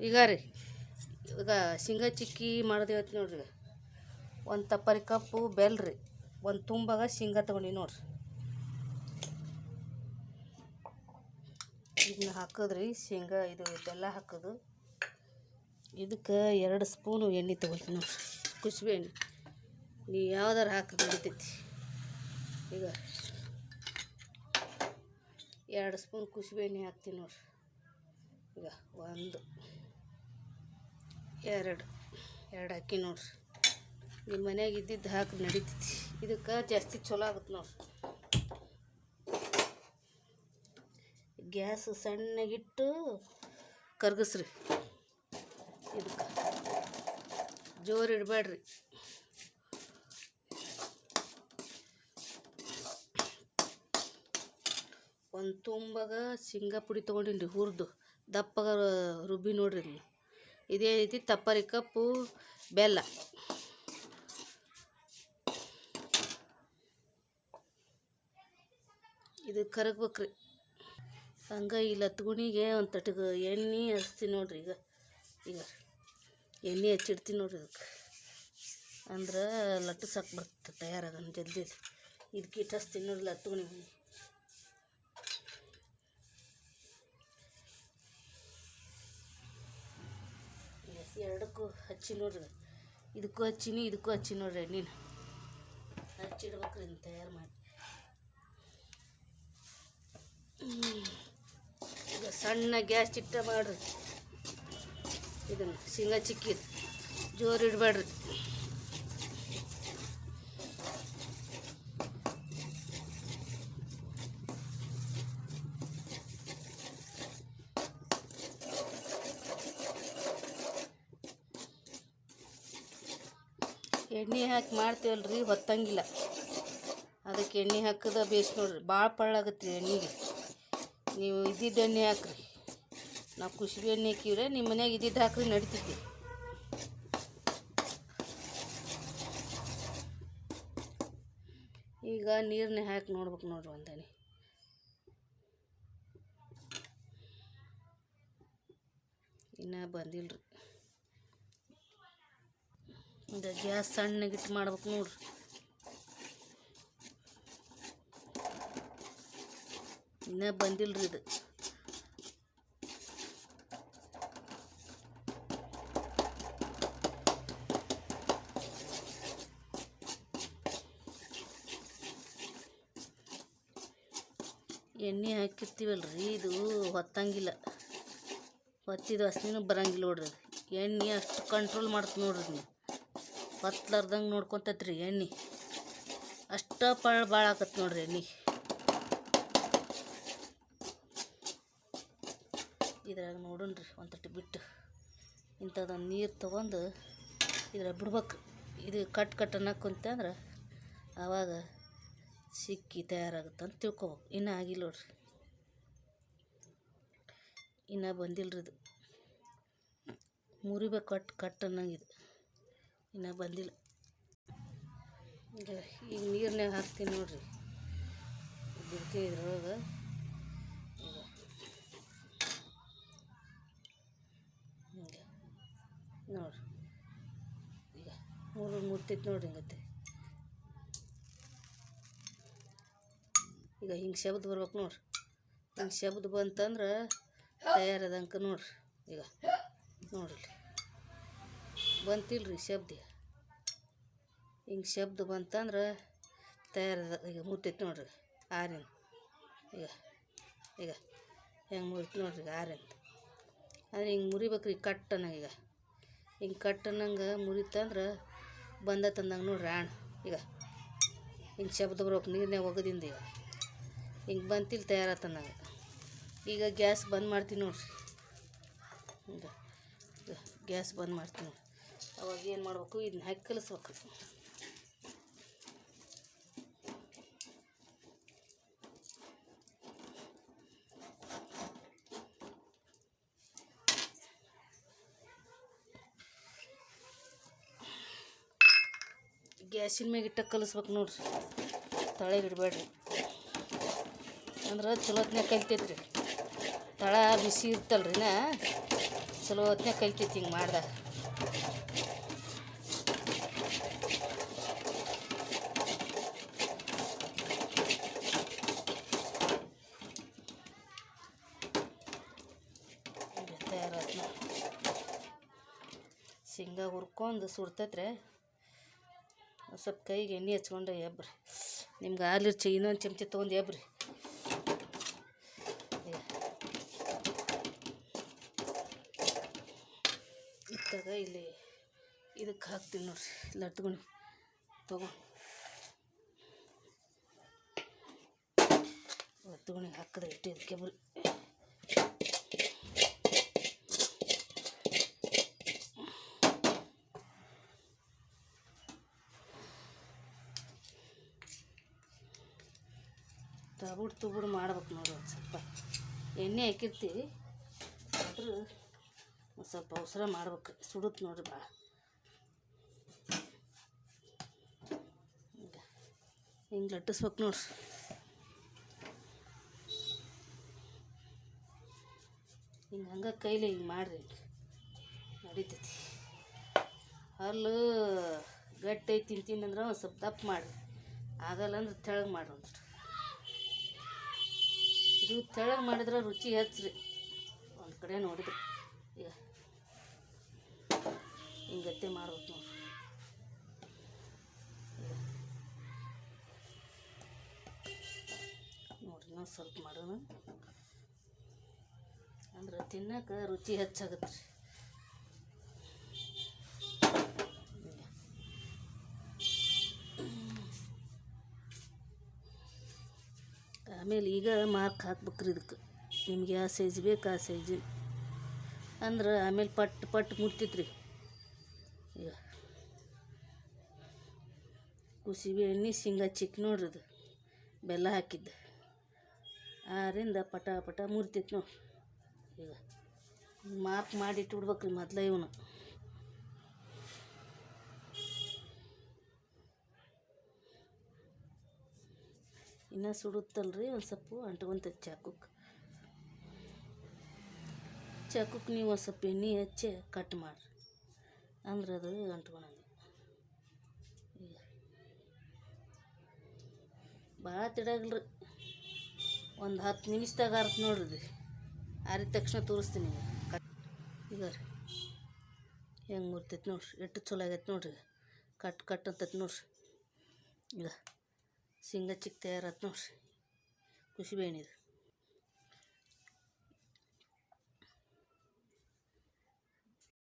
ಈಗ ರೀ ಈಗ ಶೇಂಗಾ ಚಿಕ್ಕಿ ಮಾಡ್ದೇವತ್ತು ನೋಡ್ರಿ. ಒಂದು ತಪ್ಪರಿ ಕಪ್ಪು ಬೆಲ್ಲ ರೀ. ಒಂದು ತುಂಬಾಗ ಶೇಂಗಾ ತೊಗೊಂಡಿ ನೋಡ್ರಿ. ಇದನ್ನ ಹಾಕೋದ್ರಿ, ಶೇಂಗಾ ಇದು ಬೆಲ್ಲ ಹಾಕೋದು. ಇದಕ್ಕೆ ಎರಡು ಸ್ಪೂನು ಎಣ್ಣೆ ತೊಗೊಳ್ತೀನಿ ನೋಡ್ರಿ. ಕುಸುಬೆ ಎಣ್ಣೆ. ನೀವು ಯಾವ್ದಾರು ಹಾಕಿ ನಡಿತೈತಿ. ಈಗ ಎರಡು ಸ್ಪೂನ್ ಕುಸುಬೆ ಎಣ್ಣೆ ಹಾಕ್ತೀನಿ ನೋಡ್ರಿ. ಈಗ ಒಂದು. ಎರಡು. ಎರಡು ಹಾಕಿ ನೋಡ್ರಿ. ನಿಮ್ಮ ಮನ್ಯಾಗ ಇದ್ದಿದ್ದು ಹಾಕಿ ನಡಿತೈತಿ. ಇದಕ್ಕೆ ಜಾಸ್ತಿ ಚಲೋ ಆಗುತ್ತೆ ನೋಡ್ರಿ. ಗ್ಯಾಸ್ ಸಣ್ಣಗಿಟ್ಟು ಕರ್ಗಸ್ರಿ. ಇದಕ್ಕೆ. ಜೋರು ಇಡಬೇಡ್ರಿ ಒಂದು ತುಂಬಾಗ ಶೇಂಗಾ ಪುಡಿ ತೊಗೊಂಡಿನಿ ರೀ ಹುರಿದು. ದಪ್ಪಗ ರುಬ್ಬಿ ನೋಡ್ರಿ ಇಲ್ಲಿ. ಇದೇ ರೀತಿ ತಪ್ಪರಿ ಕಪ್ಪು ಬೆಲ್ಲ. ಇದು ಕರಗ್ಬೇಕ್ರಿ. ಹಂಗೆ ಈ ಲತ್ಗುಣಿಗೆ ಒಂದು ತಟಗ ಎಣ್ಣೆ ಹಚ್ತೀನಿ ನೋಡ್ರಿ ಈಗ. ಈಗ ಎಣ್ಣೆ ಹಚ್ಚಿಡ್ತೀನಿ ನೋಡ್ರಿ ಇದಕ್ಕೆ. ಅಂದ್ರೆ ಲಟ್ಟು ಸಾಕು ಬರ್ತದೆ ತಯಾರಾಗ ಜಲ್ದಿ ಇದಕ್ಕೆ ಇಟ್ಟು ಹಚ್ತೀನಿ ನೋಡ್ರಿ ಲತ್ಗುಣಿಗೆ. ಎರಡಕ್ಕೂ ಹಚ್ಚಿ ನೋಡ್ರಿ. ಇದಕ್ಕೂ ಹಚ್ಚಿನಿ ಇದಕ್ಕೂ ಹಚ್ಚಿ ನೋಡ್ರಿ ಎಣ್ಣೆನ ಹಚ್ಚಿಡ್ಬೇಕ್ರಿ ಇದನ್ನ ತಯಾರು ಮಾಡಿ. ಈಗ ಸಣ್ಣ ಗ್ಯಾಸ್ ಚಿಟ್ಟ ಮಾಡ್ರಿ. ಇದನ್ನು ಶೇಂಗಾ ಚಿಕ್ಕಿದು ಜೋರು ಇಡಬೇಡ್ರಿ. ಎಣ್ಣೆ ಹಾಕಿ ಮಾಡ್ತೀವಲ್ರಿ, ಹೊತ್ತಂಗಿಲ್ಲ. ಅದಕ್ಕೆ ಎಣ್ಣೆ ಹಾಕಿದ ಬೇಸ್ ನೋಡ್ರಿ ಭಾಳ ಪಳ್ಳಾಗತ್ತೆ ಎಣ್ಣೆಗೆ. ನೀವು ಇದ್ದಿದ್ದು ಎಣ್ಣೆ ಹಾಕ್ರಿ. ನಾವು ಕುಸುಬಿ ಎಣ್ಣೆ ಹಾಕಿವ್ರೆ ನಿಮ್ಮ ಮನ್ಯಾಗ ಇದ್ದಿದ್ದು ಹಾಕ್ರಿ ನಡಿತೈತಿ. ಈಗ ನೀರನ್ನ ಹಾಕಿ ನೋಡ್ಬೇಕು ನೋಡ್ರಿ ಒಂದೇ ಇನ್ನೂ ಬಂದಿಲ್ರಿ. ಈಗ ಗ್ಯಾಸ್ ಸಣ್ಣಗಿಟ್ಟು ಮಾಡ್ಬೇಕು ನೋಡ್ರಿ. ಇನ್ನೂ ಬಂದಿಲ್ರಿ ಇದು. ಎಣ್ಣೆ ಹಾಕಿರ್ತೀವಲ್ರಿ, ಇದು ಹೊತ್ತಂಗಿಲ್ಲ. ಹೊತ್ತಿದ ವಾಸನೆನೂ ಬರಂಗಿಲ್ಲ ನೋಡ್ರಿ. ಎಣ್ಣೆ ಅಷ್ಟು ಕಂಟ್ರೋಲ್ ಮಾಡ್ತು ನೋಡ್ರಿ ನೀವು. ಹೊತ್ಲಾರ್ದಂಗೆ ನೋಡ್ಕೊತೈತ್ರಿ ಎಣ್ಣೆ. ಅಷ್ಟ ಪಳ ಭಾಳ ಆಕತ್ ನೋಡ್ರಿ ಎಣ್ಣೆ. ಇದ್ರಾಗ ನೋಡೋಣ್ರಿ ಒಂದು ತಟ್ಟಿ ಬಿಟ್ಟು ಇಂಥದ್ದೊಂದು ನೀರು ತೊಗೊಂಡು ಇದ್ರಾಗ ಬಿಡ್ಬೇಕು. ಇದು ಕಟ್ ಕಟ್ ಅನ್ನಕ್ಕಂತಂದ್ರೆ ಆವಾಗ ಸಿಕ್ಕಿ ತಯಾರಾಗುತ್ತೆ ಅಂತ ತಿಳ್ಕೊಬೇಕು. ಇನ್ನೂ ಆಗಿಲ್ಲ ನೋಡ್ರಿ. ಇನ್ನೂ ರೀ ಇದು. ಮುರಿಬೇಕು ಕಟ್ ಕಟ್ ಅನ್ನಂಗಿದು ಇನ್ನೂ ಬಂದಿಲ್ಲ. ಈಗ ಈಗ ನೀರ್ನ್ಯಾಗ ಹಾಕ್ತೀನಿ ನೋಡ್ರಿ. ಬಿಡ್ತೀನಿ ಇದ್ರೊಳಗೆ. ಈಗ ನೋಡ್ರಿ. ಈಗ ಮೂರು ಮುಟ್ಟಿತ್ತು ನೋಡ್ರಿ ಹಿಂಗತ್ತೆ. ಈಗ ಹಿಂಗೆ ಶಬ್ದ ಬರ್ಬೇಕು ನೋಡ್ರಿ. ಹಿಂಗೆ ಶಬ್ದ ಬಂತಂದ್ರೆ ತಯಾರದಂಕ ನೋಡ್ರಿ. ಈಗ ನೋಡ್ರಿ. ಬಂತಿಲ್ರಿ ಶಬ್ದ. ಹಿಂಗೆ ಶಬ್ದ ಬಂತಂದ್ರೆ ತಯಾರದ, ಈಗ ಮುಟ್ಟೈತೆ ನೋಡ್ರಿ ಆರಿನ. ಈಗ ಈಗ ಹೆಂಗೆ ಮುರಿತು ನೋಡ್ರಿ ಈಗ ಆರಿನ. ಅಂದ್ರೆ ಹಿಂಗೆ ಮುರಿಬೇಕ್ರಿ ಕಟ್ ಅನ್ನಂಗೆ ಈಗ. ಹಿಂಗೆ ಕಟ್ ಅನ್ನಂಗೆ ಮುರಿತಂದ್ರೆ ಬಂದ ತಂದಂಗೆ ನೋಡ್ರಿ ಆಣ. ಈಗ, ಹಿಂಗೆ ಶಬ್ದ ಬರ್ಬೇಕು ನೀರನ್ನೇ ಒಗದಿಂದ ಈಗ. ಹಿಂಗೆ ಬಂತಿಲ್ಲ ತಯಾರಾತನಂಗೆ ಈಗ ಗ್ಯಾಸ್ ಬಂದ್ ಮಾಡ್ತೀನಿ ನೋಡ್ರಿ. ಗ್ಯಾಸ್ ಬಂದ್ ಮಾಡ್ತೀನಿ ಅವಾಗ ಏನು ಮಾಡಬೇಕು? ಇದನ್ನ ಹಾಕಿ ಕಲಿಸ್ಬೇಕು. ಗ್ಯಾಸಿನ ಮ್ಯಾಗ ಇಟ್ಟ ಕಲಿಸ್ಬೇಕು ನೋಡ್ರಿ. ತಳಗೆ ಇಡಬೇಡ್ರಿ ಅಂದ್ರೆ ಚಲೋತ್ನಾಗ ಕಲಿತೈತ್ರಿ. ತಳ ಬಿಸಿ ಇರ್ತಲ್ರಿನ ಚಲೋ ಹೊತ್ನ್ಯಾಗ ಕಲ್ತೈತಿ ಹಿಂಗೆ ಮಾಡ್ದಾಗ ತಯಾರಾತ್ ಶೇಂಗಾ ಹುರ್ಕೊಂಡು ಸುಡ್ತೈತ್ರೆ. ಸ್ವಲ್ಪ ಕೈಗೆ ಎಣ್ಣೆ ಹಚ್ಕೊಂಡು ಎಬ್ರಿ. ನಿಮ್ಗೆ ಹಾಲಿರ್ಚಿ ಇನ್ನೊಂದು ಚಮಚ ತೊಗೊಂಡು ಎಬ್ರಿ. ಇತ್ತಾಗ ಇಲ್ಲಿ ಇದಕ್ಕೆ ಹಾಕ್ತೀನಿ ನೋಡ್ರಿ ಲಟ್ಕೊಂಡು ತಗೊಂಡು ಲಟ್ಗುಣಿ ಹಾಕಿದ್ರೆ ಇಟ್ಟು ಇದಕ್ಕೆ ತಬುಡ್ ತುಬುಡು ಮಾಡ್ಬೇಕು ನೋಡಿ ಒಂದು ಸ್ವಲ್ಪ. ಎಣ್ಣೆ ಹಾಕಿರ್ತೀವಿ ಆದರೂ ಒಂದು ಸ್ವಲ್ಪ ಅವಸರ ಮಾಡ್ಬೇಕು. ಸುಡುತ್ತೆ ನೋಡಿರಿ ಭಾಳ ಹಿಂಗೆ ಹಿಂಗೆ ಲಟ್ಟಿಸ್ಬೇಕು ನೋಡ್ರಿ. ಹಿಂಗೆ ಹಂಗೆ ಕೈಲಿ ಹಿಂಗೆ ಮಾಡ್ರಿ ಹಿಂಗೆ. ನಡೀತೈತಿ. ಹಲ್ಲು ಗಟ್ಟಿ ಐತಿ ತಿಂತೀನಿ ಅಂದ್ರೆ ಒಂದು ಸ್ವಲ್ಪ ದಪ್ಪ ಮಾಡಿರಿ. ಆಗಲ್ಲ ಅಂದ್ರೆ ತೆಳಗೆ ಮಾಡ್ರಿ ಇದು ತೆಳಗೆ ಮಾಡಿದ್ರೆ ರುಚಿ ಹೆಚ್ಚ್ರಿ. ಒಂದು ಕಡೆ ನೋಡಿದ್ರಿ. ಈಗ ಹಿಂಗತ್ತೆ ಮಾಡ್ಬೇಕು ನೋಡ್ರಿ. ನೋಡ್ರಿ ಸ್ವಲ್ಪ ಮಾಡೋಣ. ಅಂದ್ರೆ ತಿನ್ನಕ್ಕೆ ರುಚಿ ಹೆಚ್ಚಾಗತ್ತೆ ರೀ ಆಮೇಲೆ ಈಗ ಮಾರ್ಕ್ ಹಾಕ್ಬೇಕ್ರಿ ಇದಕ್ಕೆ. ನಿಮ್ಗೆ ಯಾವ ಸೈಜ್ ಬೇಕು, ಆ ಸೈಜ್ ಅಂದ್ರೆ ಆಮೇಲೆ ಪಟ್ ಪಟ್ ಮುಟ್ತಿತ್ರಿ. ಈಗ. ಕುಸಿಬಿ ಎಣ್ಣೆ, ಶೇಂಗಾ ಚಿಕ್ಕ ನೋಡ್ರಿ ಅದು ಬೆಲ್ಲ ಹಾಕಿದ್ದೆ. ಆರಿಂದ ಪಟ ಪಟ ಮುರ್ತಿತ್ತು ನೋಡಿ. ಈಗ. ಮಾರ್ಕ್ ಮಾಡಿ ಇಟ್ಬಿಡ್ಬೇಕ್ರಿ ಮೊದ್ಲ ಇವನು. ಇನ್ನು ಸುಡುತ್ತಲ್ರಿ ಒಂದು ಸ್ವಲ್ಪ ಅಂಟ್ಕೊಂತೈತಿ ಚಾಕುಕ್. ಚಾಕುಕ್ ನೀವು ಒಂದು ಸ್ವಲ್ಪ ಎಣ್ಣೆ ಹಚ್ಚಿ ಕಟ್ ಮಾಡಿರಿ. ಅಂದ್ರೆ ಅದು ಅಂಟ್ಕೊಳಂಗಿಲ್ಲ ಭಾಳ ತಿಡಾಗಲ್ರಿ. ಒಂದು ಹತ್ತು ನಿಮಿಷದಾಗ ಅರ್ಥ ನೋಡ್ರಿ. ಆರಿದ ತಕ್ಷಣ ತೋರಿಸ್ತೀನಿ ಕಟ್ ಈಗ ರೀ ಹೆಂಗೆ ಮುರ್ತೈತೆ ನೋಡ್ರಿ. ಎಷ್ಟು ಚಲೋ ಆಗೈತೆ ನೋಡ್ರಿ. ಕಟ್ ಕಟ್ ಅಂತೈತೆ ನೋಡ್ರಿ. ಈಗ ಶೇಂಗಾ ಚಿಕ್ಕ ತಯಾರಾತು ನೋಡ್ರಿ. ಖುಷಿ ಬೇಣಿದು